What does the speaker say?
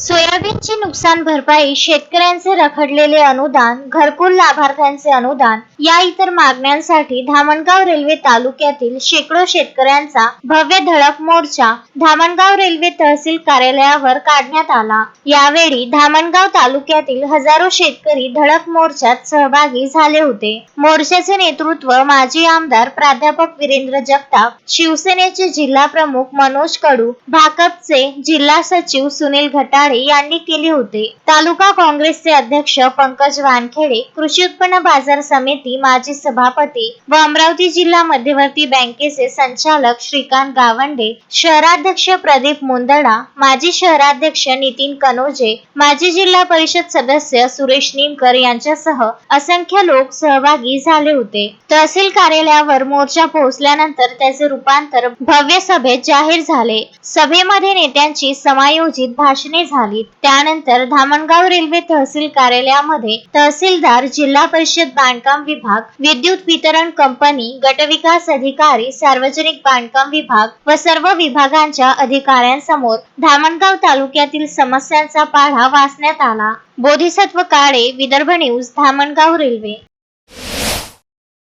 सोयाबीनची नुकसान भरपाई शेतकऱ्यांचे रखडलेले अनुदान घरकुल लाभार्थ्यांचे अनुदान या इतर मागण्यांसाठी धामणगाव रेल्वे तालुक्यातील शेकडो शेतकऱ्यांचा भव्य धडक मोर्चा धामणगाव रेल्वे तहसील कार्यालयावर काढण्यात आला. यावेळी धामणगाव तालुक्यातील हजारो शेतकरी धडक मोर्चात सहभागी झाले होते. मोर्चाचे नेतृत्व माजी आमदार प्राध्यापक वीरेंद्र जगताप शिवसेनेचे जिल्हा प्रमुख मनोज कडू भाकपचे जिल्हा सचिव सुनील घटा यांनी केले होते. तालुका काँग्रेसचे अध्यक्ष पंकज वानखेडे कृषी उत्पन्न बाजार समिती माजी सभापती व अमरावती जिल्हा मध्यवर्ती बँकेचे संचालक श्रीकांत गावंडे शहराध्यक्ष प्रदीप मुंदडा माजी शहराध्यक्ष नितीन कनोजे माजी जिल्हा परिषद सदस्य सुरेश निमकर यांच्यासह असंख्य लोक सहभागी झाले होते. तहसील कार्यालयावर मोर्चा पोहोचल्यानंतर त्याचे रूपांतर भव्य सभेत जाहीर झाले. सभेमध्ये नेत्यांची समायोजित भाषणे झाली. झाली. त्यानंतर धामणगाव रेल्वे तहसील कार्यालयामध्ये तहसीलदार जिल्हा परिषद बांधकाम विभाग विद्युत वितरण कंपनी गटविकास अधिकारी सार्वजनिक बांधकाम विभाग व सर्व विभागांच्या अधिकाऱ्यांसमोर धामणगाव तालुक्यातील समस्यांचा पाढा वाचण्यात आला. Bodhisattva Kale Vidarbha news Dhamangaon railway.